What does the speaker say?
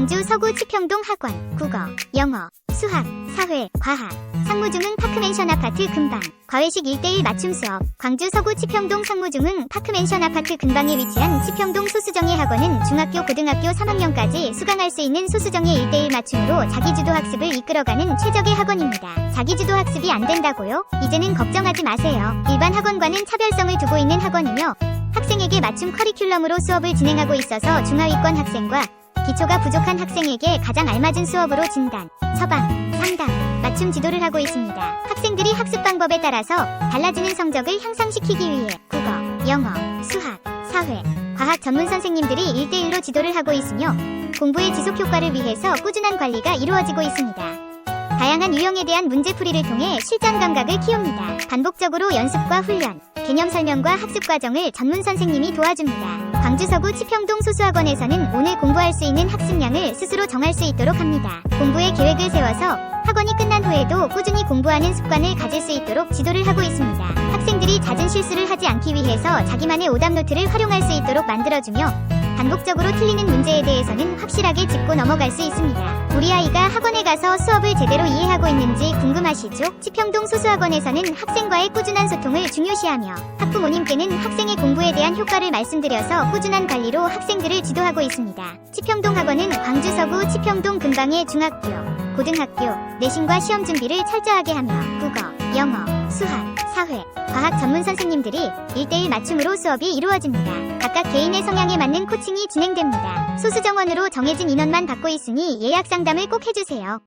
광주 서구 치평동 학원 국어, 영어, 수학, 사회, 과학 상무중흥 파크맨션 아파트 근방 과외식 1대1 맞춤 수업 광주 서구 치평동 상무중흥 파크맨션 아파트 근방에 위치한 치평동 소수정예 학원은 중학교 고등학교 3학년까지 수강할 수 있는 소수정예 1대1 맞춤으로 자기주도 학습을 이끌어가는 최적의 학원입니다. 자기주도 학습이 안 된다고요? 이제는 걱정하지 마세요. 일반 학원과는 차별성을 두고 있는 학원이며 학생에게 맞춤 커리큘럼으로 수업을 진행하고 있어서 중하위권 학생과 기초가 부족한 학생에게 가장 알맞은 수업으로 진단, 처방, 상담, 맞춤 지도를 하고 있습니다. 학생들이 학습 방법에 따라서 달라지는 성적을 향상시키기 위해 국어, 영어, 수학, 사회, 과학 전문 선생님들이 1대1로 지도를 하고 있으며 공부의 지속 효과를 위해서 꾸준한 관리가 이루어지고 있습니다. 다양한 유형에 대한 문제풀이를 통해 실전 감각을 키웁니다. 반복적으로 연습과 훈련, 개념 설명과 학습 과정을 전문 선생님이 도와줍니다. 광주 서구 치평동 소수학원에서는 오늘 공부할 수 있는 학습량을 스스로 정할 수 있도록 합니다. 공부의 계획을 세워서 학원이 끝난 후에도 꾸준히 공부하는 습관을 가질 수 있도록 지도를 하고 있습니다. 학생들이 잦은 실수를 하지 않기 위해서 자기만의 오답 노트를 활용할 수 있도록 만들어주며 반복적으로 틀리는 문제에 대해 확실하게 짚고 넘어갈 수 있습니다. 우리 아이가 학원에 가서 수업을 제대로 이해하고 있는지 궁금하시죠? 치평동 소수학원에서는 학생과의 꾸준한 소통을 중요시하며 학부모님께는 학생의 공부에 대한 효과를 말씀드려서 꾸준한 관리로 학생들을 지도하고 있습니다. 치평동 학원은 광주 서구 치평동 근방의 중학교, 고등학교, 내신과 시험 준비를 철저하게 하며 국어, 영어, 수학, 사회, 과학 전문 선생님들이 1대1 맞춤으로 수업이 이루어집니다. 각각 개인의 성향에 맞는 코칭이 진행됩니다. 소수 정원으로 정해진 인원만 받고 있으니 예약 상담을 꼭 해주세요.